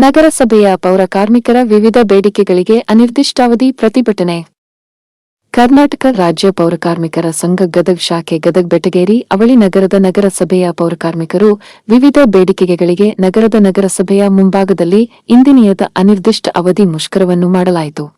ನಗರಸಭೆಯ ಪೌರ ಕಾರ್ಮಿಕರ ವಿವಿಧ ಬೇಡಿಕೆಗಳಿಗೆ ಅನಿರ್ದಿಷ್ಟಾವಧಿ ಪ್ರತಿಭಟನೆ. ಕರ್ನಾಟಕ ರಾಜ್ಯ ಪೌರ ಕಾರ್ಮಿಕರ ಸಂಘ ಗದಗ್ ಶಾಖೆ ಗದಗ್ ಬೆಟಗೇರಿ ಅವಳಿ ನಗರದ ನಗರಸಭೆಯ ಪೌರ ಕಾರ್ಮಿಕರು ವಿವಿಧ ಬೇಡಿಕೆಗಳಿಗೆ ನಗರದ ನಗರಸಭೆಯ ಮುಂಭಾಗದಲ್ಲಿ ಇಂದಿನಿಯದ ಅನಿರ್ದಿಷ್ಟ ಅವಧಿ ಮುಷ್ಕರವನ್ನು ಮಾಡಲಾಯಿತು.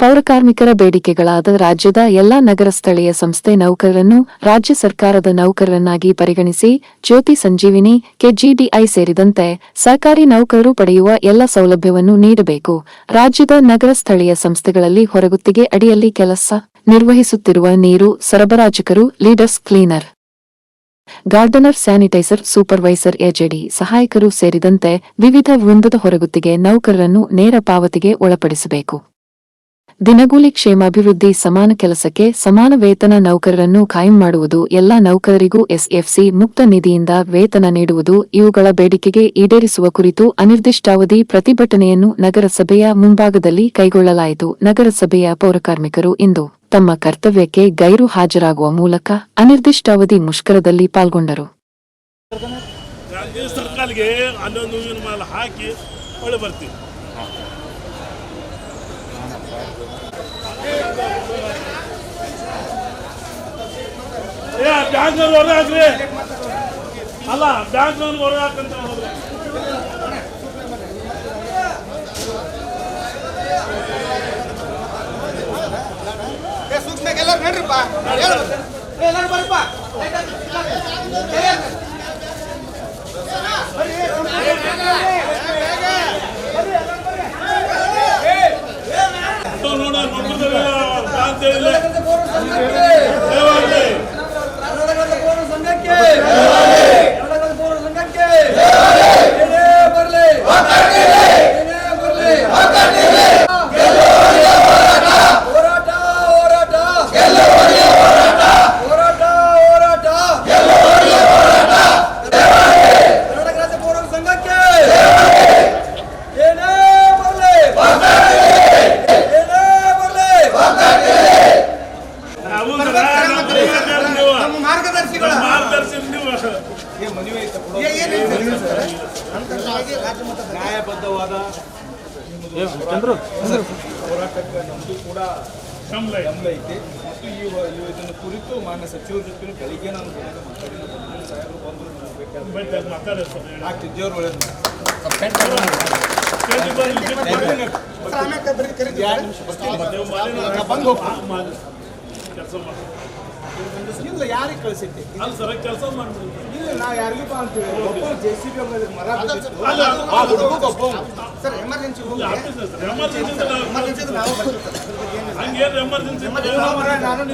ಪೌರ ಕಾರ್ಮಿಕರ ಬೇಡಿಕೆಗಳಾದ ರಾಜ್ಯದ ಎಲ್ಲಾ ನಗರ ಸ್ಥಳೀಯ ಸಂಸ್ಥೆ ನೌಕರರನ್ನು ರಾಜ್ಯ ಸರ್ಕಾರದ ನೌಕರರನ್ನಾಗಿ ಪರಿಗಣಿಸಿ ಜ್ಯೋತಿ ಸಂಜೀವಿನಿ, ಕೆಜಿಡಿಐ ಸೇರಿದಂತೆ ಸರ್ಕಾರಿ ನೌಕರರು ಪಡೆಯುವ ಎಲ್ಲ ಸೌಲಭ್ಯವನ್ನು ನೀಡಬೇಕು. ರಾಜ್ಯದ ನಗರ ಸ್ಥಳೀಯ ಸಂಸ್ಥೆಗಳಲ್ಲಿ ಹೊರಗುತ್ತಿಗೆ ಅಡಿಯಲ್ಲಿ ಕೆಲಸ ನಿರ್ವಹಿಸುತ್ತಿರುವ ನೀರು ಸರಬರಾಜಕರು, leaders, cleaner, gardener, sanitizer, supervisor, ಎಜೆಡಿ ಸಹಾಯಕರು ಸೇರಿದಂತೆ ವಿವಿಧ ವೃಂದದ ಹೊರಗುತ್ತಿಗೆ ನೌಕರರನ್ನು ನೇರ ಪಾವತಿಗೆ ಒಳಪಡಿಸಬೇಕು. ದಿನಗೂಲಿ ಕ್ಷೇಮಾಭಿವೃದ್ಧಿ ಸಮಾನ ಕೆಲಸಕ್ಕೆ ಸಮಾನ ವೇತನ ನೌಕರರನ್ನು ಖಾಯಂ ಮಾಡುವುದು, ಎಲ್ಲ ನೌಕರರಿಗೂ ಎಸ್ಎಫ್ಸಿ ಮುಕ್ತ ನಿಧಿಯಿಂದ ವೇತನ ನೀಡುವುದು, ಇವುಗಳ ಬೇಡಿಕೆಗೆ ಈಡೇರಿಸುವ ಕುರಿತು ಅನಿರ್ದಿಷ್ಟಾವಧಿ ಪ್ರತಿಭಟನೆಯನ್ನು ನಗರಸಭೆಯ ಮುಂಭಾಗದಲ್ಲಿ ಕೈಗೊಳ್ಳಲಾಯಿತು. ನಗರಸಭೆಯ ಪೌರಕಾರ್ಮಿಕರು ಇಂದು ತಮ್ಮ ಕರ್ತವ್ಯಕ್ಕೆ ಗೈರು ಹಾಜರಾಗುವ ಮೂಲಕ ಅನಿರ್ದಿಷ್ಟಾವಧಿ ಮುಷ್ಕರದಲ್ಲಿ ಪಾಲ್ಗೊಂಡರು. ಸರ್ಕಾರಕ್ಕೆ ಅಲ್ಲೊಂದು ಹಾಕಿ ಒಳ್ಳೆ ಬರ್ತೀವಿ. ಏ ಬ್ಯಾಂಕ್ನವ್ರು ಹೊರ ಹಾಕ್ರಿ. ಅಲ್ಲ ಬ್ಯಾಂಕ್ನವ್ರು ಹೊರ ಹಾಕಂತ ಹೋದ್ರೆ. ಎಲ್ಲರೂ ನಡ್ರಿಪ್ಪ. ಬರ್ರಿಪ್ಪ. দিলে। ನ್ಯಾಯಬದ್ಧವಾದ ಹೋರಾಟಕ್ಕೆ ನಮ್ಮದು ಕೂಡ. ಗಮನ ಐತೆ. ಮತ್ತು ಈ ಇದನ್ನು ಕುರಿತು ಮಾನ್ಯ ಸಚಿವರ ಜೊತೆ ಬೆಳಿಗ್ಗೆ ನಾನು ಮಾತಾಡಿ ನಮ್ಗೆ ಬಂದು ಕೆಲಸ ಮಾಡಿ. ಇಲ್ಲ ಯಾರಿಗೆ ಕಳಿಸೈತಿ ಅಲ್ಲಿ ಸರ ಕೆಲಸ ಮಾಡ್ಬೋದು. ಇಲ್ಲ ನಾ ಯಾರಿಗೂ ಬಾ ಅಂತೀವಿ ಒಬ್ಬ ಜೆ ಸಿ ಬಿ ಮರ ಬಿದ್ದಿತ್ತು. ಅಲ್ಲ, ಆ ಹುಡುಗ ಒಬ್ಬ ಸರ್ ಎಮರ್ಜೆನ್ಸಿ ಎಮರ್ಜೆನ್ಸಿ ನಾವು ಬರ್ತೀವಿ ಸರ್ ಹಂಗೇನು ಎಮರ್ಜೆನ್ಸಿ ಮರ ನಾನು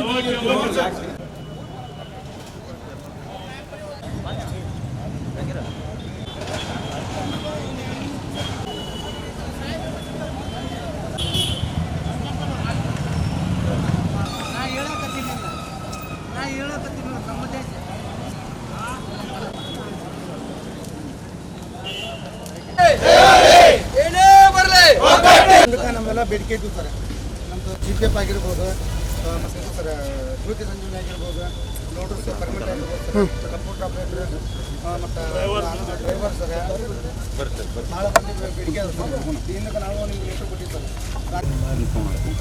ಏನೇ ಬರಲಿ ನಮ್ಮೆಲ್ಲ ಬೇಡಿಕೆ ಇದ್ವು ಸರ್ ನಮ್ದು ಜಿ ಪಿ ಎಫ್ ಆಗಿರ್ಬೋದು ಮತ್ತು ಸರ್ ಜ್ಯೋತಿ ಸಂಜೀವನಿ ಆಗಿರ್ಬೋದು ನೋಟರ್ಸ್ ಪರ್ಮಿಟ್ ಆಗಿರ್ಬೋದು ಸರ್ ಕಂಪ್ಯೂಟರ್ ಆಪರೇಟರ್ ಮತ್ತು ಡ್ರೈವರ್ ಸರ್ ಭಾಳ ಮಂದಿ ಬೇಡಿಕೆ ಅದ ಸರ್. ಇಂದಕ್ಕೆ ನಾವು ನಿಮ್ಗೆ ಲೆಟರ್ ಕೊಟ್ಟಿದ್ದು ಸರ್.